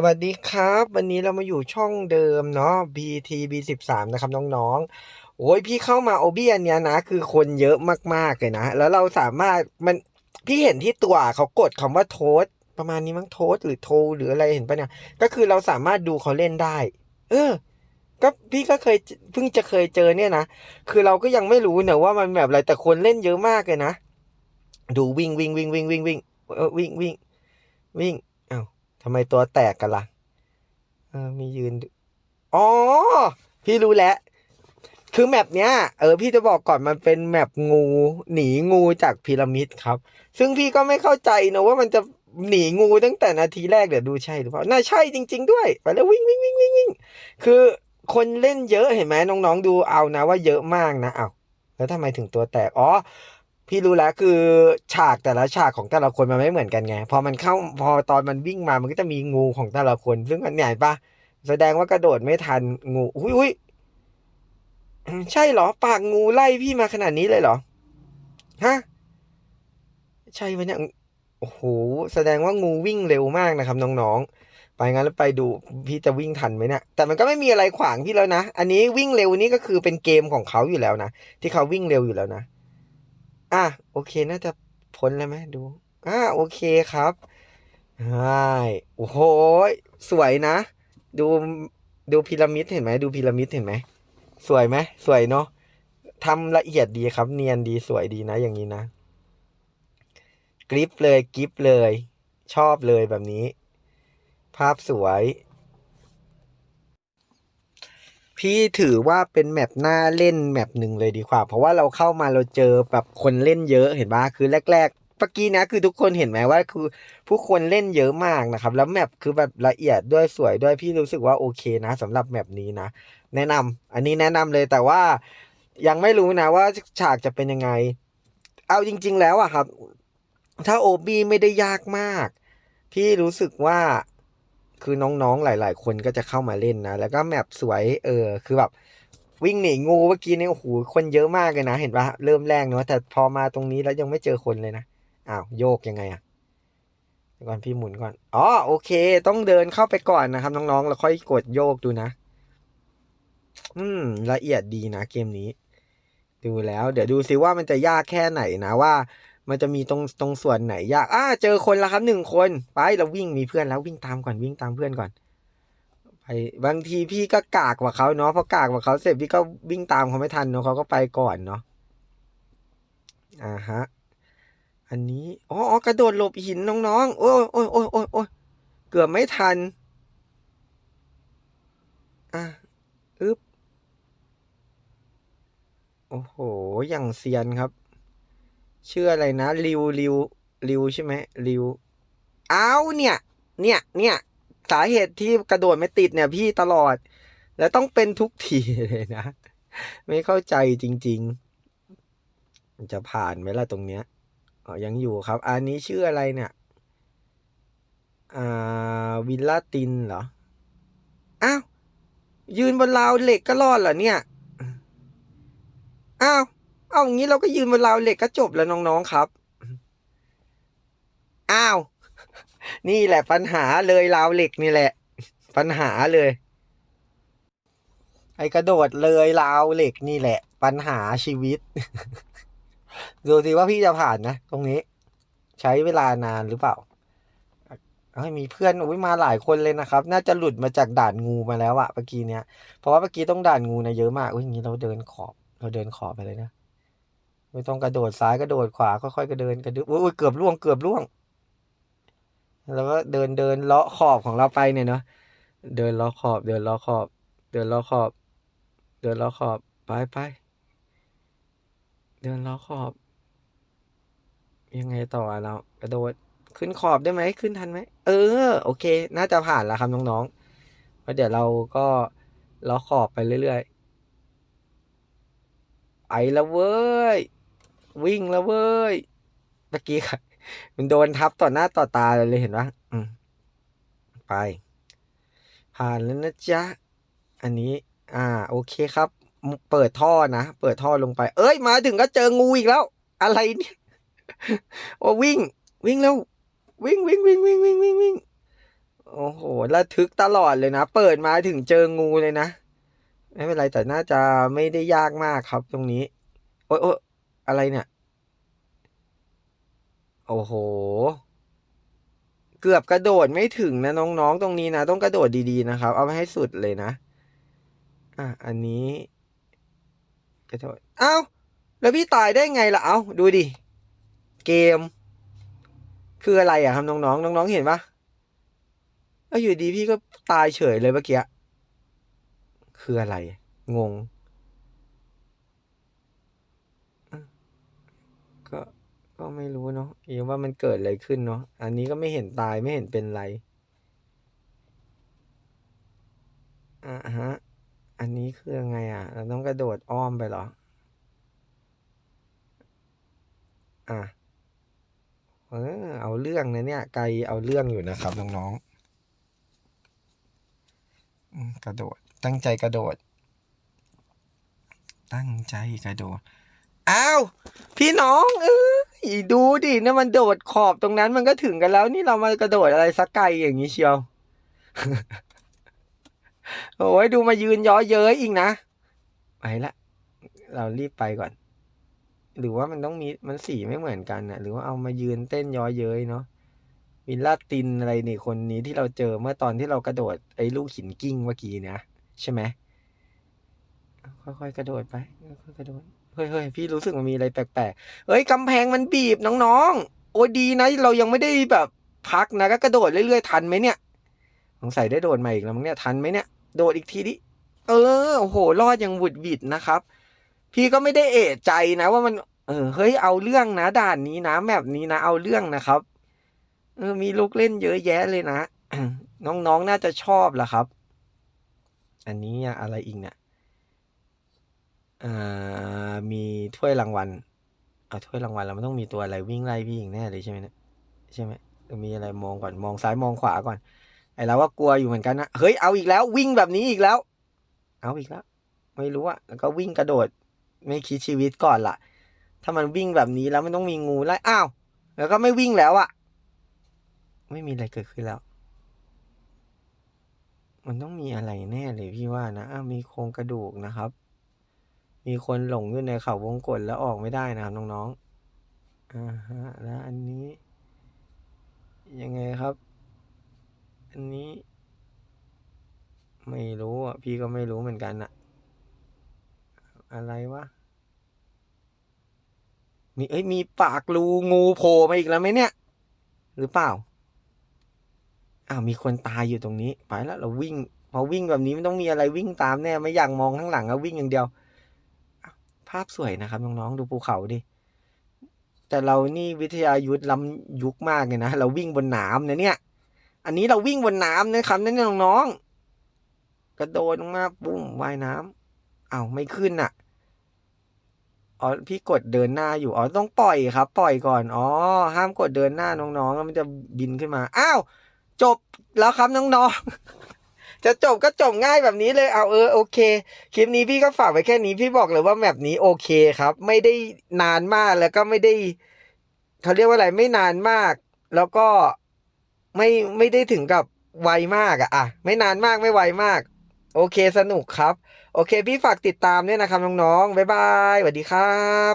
สวัสดีครับ วันนี้เรามาอยู่ช่องเดิมเนาะ BTB 13นะครับน้องๆ โอ้ยพี่เข้ามาโอบี้อันเนี้ยนะ คือคนเยอะมากๆเลยนะ แล้วเราสามารถมันพี่เห็นที่ตัวเขากดคำว่าโทสประมาณนี้มั้งโทสหรือโทหรืออะไรเห็นปะเนี่ย ก็คือเราสามารถดูเขาเล่นได้ เออก็พี่ก็เคยเพิ่งจะเคยเจอเนี่ยนะ คือเราก็ยังไม่รู้เนอะว่ามันแบบอะไรแต่คนเล่นเยอะมากเลยนะ ดูวิ่งวิ่งวิ่งวิ่งวิ่งวิ่งวิ่งวิ่งวิ่ง ทำไมตัวแตกกันล่ะเออมียืน อ๋อ พี่รู้แล้ว คือแมปเนี้ย เออ พี่จะบอกก่อนมันเป็นแมปงู หนีงูจากพีระมิดครับ ซึ่งพี่ก็ไม่เข้าใจนะว่ามันจะหนีงูตั้งแต่นาทีแรกเดี๋ยวดูใช่หรือเปล่า น่าใช่จริง ๆ ด้วย ไปแล้ววิ่งวิ่งวิ่งวิ่งวิ่งคือคนเล่นเยอะเห็นไหมน้องๆดูเอานะว่าเยอะมากนะเอาแล้วทำไมถึงตัวแตก อ๋อ พี่รู้แล้วคือฉากแต่ละฉากของแต่ละคนมันไม่เหมือนกันไง พอมันเข้าพอตอนมันวิ่งมามันก็จะมีงูของแต่ละคน ซึ่งมันเนี่ปะแสดงว่ากระโดดไม่ทันงูอุ้ยอุ้ยใช่เหรอ ปากงูไล่พี่มาขนาดนี้เลยเหรอฮะใช่ไหมเนี่ยโอ้โหแสดงว่างูวิ่งเร็วมากนะครับน้องๆไปงั้นแล้วไปดูพี่จะวิ่งทันไหมเนี่ยแต่มันก็ไม่มีอะไรขวางพี่แล้วนะ อันนี้วิ่งเร็วนี่ก็คือเป็นเกมของเขาอยู่แล้วนะที่เขาวิ่งเร็วอยู่แล้วนะ อะโอเคน่าจะพ้นแล้วไหมดูอ่าโอเคครับใช่โอ้โหสวยนะ ดูดูพีระมิดเห็นไหมดูพีระมิดเห็นไหมสวยไหมสวยเนาะทำละเอียดดีครับ เนียนดีสวยดีนะ อย่างนี้นะกริปเลยกริปเลย ชอบเลยแบบนี้ ภาพสวย พี่ถือว่าเป็นแมปหน้าเล่นแมปหนึ่งเลยดีกว่า เพราะว่าเราเข้ามาเราเจอแบบคนเล่นเยอะเห็นปะคือแรกๆเมื่อกี้นะคือทุกคนเห็นไหมว่าคือผู้คนเล่นเยอะมากนะครับ แล้วแมปคือแบบละเอียดด้วยสวยด้วยพี่รู้สึกว่าโอเคนะสำหรับแมปนี้นะ แนะนำอันนี้แนะนำเลยแต่ว่ายังไม่รู้นะว่าฉากจะเป็นยังไง เอาจริง ๆ แล้วอะครับ ถ้าโอบีไม่ได้ยากมาก พี่รู้สึกว่า คือน้องๆหลาย ๆ คนก็จะเข้ามาเล่นนะ แล้วก็แมปสวยเออคือแบบวิ่งหนีงูเมื่อกี้เนี่ยโอ้โหคนเยอะมากเลยนะ เห็นปะเริ่มแรกเนาะแต่พอมาตรงนี้แล้วยังไม่เจอคนเลยนะอ้าวโยกยังไงอะก่อนพี่หมุนก่อนอ๋อโอเค ต้องเดินเข้าไปก่อนนะครับ น้องๆแล้วค่อยกดโยกดูนะ อืม ละเอียดดีนะเกมนี้ ดูแล้ว เดี๋ยวดูซิว่ามันจะยากแค่ไหนนะว่า มันจะมีตรงตรงส่วนไหนยากอ่าเจอคนแล้วครับหนึ่งคนไปเราวิ่งมีเพื่อนแล้ววิ่งตามก่อนวิ่งตามเพื่อนก่อนไปบางทีพี่ก็กากกว่าเขาเนาะพอกากกว่าเขาเสร็จพี่ก็วิ่งตามเขาไม่ทันเนาะเขาก็ไปก่อนเนาะอ่าฮะอันนี้อ๋ออ๋อกระโดดหลบหินน้องๆโอ้ยโอ้ยโอ้ยโอ้ยโอ้ยเกือบไม่ทันอะอึ๊บโอ้โหอย่างเซียนครับ ชื่ออะไรนะริวริวริวใช่ไหมริวเอาเนี่ย เนี่ย เนี่ย สาเหตุที่กระโดดไม่ติดเนี่ยพี่ตลอด แล้วต้องเป็นทุกทีเลยนะ ไม่เข้าใจจริง ๆ จะผ่านไหมล่ะตรงเนี้ยอ๋อยังอยู่ครับ อันนี้ชื่ออะไรเนี่ย อ่า วิลล่าตินเหรอ อ้าว ยืนบนราวเหล็กก็รอดเหรอเนี่ย อ้าว เอาอย่างนี้เราก็ยืนบนราวเหล็กก็จบแล้วน้องๆครับ อ้าว นี่แหละปัญหาเลยราวเหล็กนี่แหละ ปัญหาเลย ไอกระโดดเลยราวเหล็กนี่แหละ ปัญหาชีวิต ดูสิว่าพี่จะผ่านนะตรงนี้ ใช้เวลานานหรือเปล่าเอ้มีเพื่อนอุ้ยมาหลายคนเลยนะครับ น่าจะหลุดมาจากด่านงูมาแล้วอะเมื่อกี้เนี้ยเพราะว่าเมื่อกี้ต้องด่านงูนะเยอะมากอุ้ยอย่างนี้เราเดินขอบ เราเดินขอบไปเลยนะ ไม่ต้องกระโดดซ้ายกระโดดขวาค่อยๆกระเดินกระดึบอุ้ยเกือบล่วงเกือบล่วง แล้วก็เดินเดินเลาะขอบของเราไปเนี่ยเนาะเดินเลาะขอบ เดินเลาะขอบ เดินเลาะขอบ เดินเลาะขอบไปไปเดินเลาะขอบ ยังไงต่อเรากระโดดขึ้นขอบได้ไหมขึ้นทันไหมเออ โอเค น่าจะผ่านแล้วครับน้องๆเพราะเดี๋ยวเราก็เลาะขอบไปเรื่อยๆไปแล้วเว้ย วิ่งแล้วเว้ย เมื่อกี้ครับมันโดนทับต่อหน้าต่อตาเลยเห็นปะไป ผ่านแล้วนะจ๊ะ อันนี้ อ่า โอเคครับ เปิดท่อนะ เปิดท่อลงไป เอ้ย มาถึงก็เจองูอีกแล้ว อะไรเนี่ย โอ้วิ่ง วิ่งแล้ว วิ่งวิ่งวิ่งวิ่งวิ่งวิ่งวิ่งโอ้โหระทึกตลอดเลยนะ เปิดมาถึงเจองูเลยนะ ไม่เป็นไรแต่น่าจะไม่ได้ยากมากครับตรงนี้ โอ๊ยโอ๊ย อะไรเนี่ย โอ้โห เกือบกระโดดไม่ถึงนะน้องๆ ตรงนี้นะ ต้องกระโดดดีๆนะครับ เอาไปให้สุดเลยนะ อะ อันนี้ กระโดด เอ้า แล้วพี่ตายได้ไงล่ะ เอ้า ดูดิ เกม คืออะไรอะครับน้องๆ น้องๆ เห็นปะเอ้าอยู่ดีพี่ก็ตายเฉยเลยเมื่อกี้ คืออะไร งงอะ ก็ก็ไม่รู้เนาะยังว่ามันเกิดอะไรขึ้นเนาะอันนี้ก็ไม่เห็นตายไม่เห็นเป็นไรอ่าฮะ อันนี้คือยังไงอะ เราต้องกระโดดอ้อมไปเหรอ อะเออเอาเรื่องนะเนี่ยไกลเอาเรื่องอยู่นะครับน้องๆกระโดด ตั้งใจกระโดด ตั้งใจกระโดด อ้าว พี่น้องเอ้ยดูดิเนี่ยมันโดดขอบตรงนั้นมันก็ถึงกันแล้ว นี่เรามากระโดดอะไรสักไกลอย่างนี้เชียว โอ้ยดูมายืนย้อเย้ยอีกนะไปละเรารีบไปก่อน หรือว่ามันต้องมีมันสีไม่เหมือนกันนะหรือว่าเอามายืนเต้นย้อเย้ยเนาะวิลลาตินอะไรนี่คนนี้ที่เราเจอเมื่อตอนที่เรากระโดดไอ้ลูกหินกิ้งเมื่อกี้เนี่ยใช่ไหมค่อยๆกระโดดไปค่อยๆกระโดด ฮ้ยเฮ้ยพี่รู้สึกมันมีอะไรแปลกๆเฮ้ยกำแพงมันบีบน้องๆ โอ้ยดีนะ เรายังไม่ได้แบบพักนะก็กระโดดเรื่อยๆทันไหมเนี่ยสงสัยได้โดดมาอีกแล้วมั้งเนี่ยทันไหมเนี่ยโดดอีกทีดิเออโอ้โหรอดยังหวุดหวิดนะครับ พี่ก็ไม่ได้เอะใจนะ ว่ามัน เออเฮ้ยเอาเรื่องนะด่านนี้นะแมปนี้นะ เอาเรื่องนะครับเออมีลูกเล่นเยอะแยะเลยนะน้องๆนน่าจะชอบล่ะครับ อันนี้อะไรอีกเนี่ย อ่า มีถ้วยรางวัลเอาถ้วยรางวัลแล้วมันต้องมีตัวอะไรวิ่งไล่พี่อีกแน่เลยใช่ไหมเนี่ยใช่ไหมมีอะไรมองก่อนมองซ้ายมองขวาก่อน ไอเราว่ากลัวอยู่เหมือนกันนะเฮ้ยเอาอีกแล้ว วิ่งแบบนี้อีกแล้ว เอาอีกแล้ว ไม่รู้อะแล้วก็วิ่งกระโดด ไม่คิดชีวิตก่อนล่ะ ถ้ามันวิ่งแบบนี้แล้วมันต้องมีงูไล่อ้าวแล้วก็ไม่วิ่งแล้วอะไม่มีอะไรเกิดขึ้นแล้ว มันต้องมีอะไรแน่เลยพี่ว่านะมีโครงกระดูกนะครับ มีคนหลงอยู่ในเขาวงกฏแล้วออกไม่ได้นะครับน้องๆอ่าฮะแล้วอันนี้ ยังไงครับ อันนี้ ไม่รู้อะพี่ก็ไม่รู้เหมือนกันอะอะไรวะมีเอ้ยมีปากรูงูโผล่มาอีกแล้วไหมเนี่ย หรือเปล่าอ้าวมีคนตายอยู่ตรงนี้ ไปแล้วเราวิ่ง พอวิ่งแบบนี้มันต้องมีอะไรวิ่งตามแน่ ไม่อยากมองข้างหลังอะวิ่งอย่างเดียว ภาพสวยนะครับน้องๆดูภูเขาดิ แต่เรานี่วิทยายุทธล้ำยุคมากเลยนะ เราวิ่งบนน้ำนะเนี่ย อันนี้เราวิ่งบนน้ำนะครับนั่นเนี่ยน้องๆกระโดดลงมาปุ้มว่ายน้ำอ้าวไม่ขึ้นอะอ๋อพี่กดเดินหน้าอยู่อ๋อต้องปล่อยครับ ปล่อยก่อนอ๋อห้ามกดเดินหน้าน้องๆแล้วมันจะบินขึ้นมาอ้าวจบแล้วครับน้องๆ จะจบก็จบง่ายแบบนี้เลยเอาเออโอเค คลิปนี้พี่ก็ฝากไว้แค่นี้พี่บอกเลยว่าแมปนี้โอเคครับ ไม่ได้นานมากแล้วก็ไม่ได้เขาเรียกว่าอะไรไม่นานมาก แล้วก็ไม่ไม่ได้ถึงกับไวมากอะอะไม่นานมากไม่ไวมาก โอเคสนุกครับ โอเค พี่ฝากติดตามด้วยนะครับน้องๆบ๊ายบายสวัสดีครับ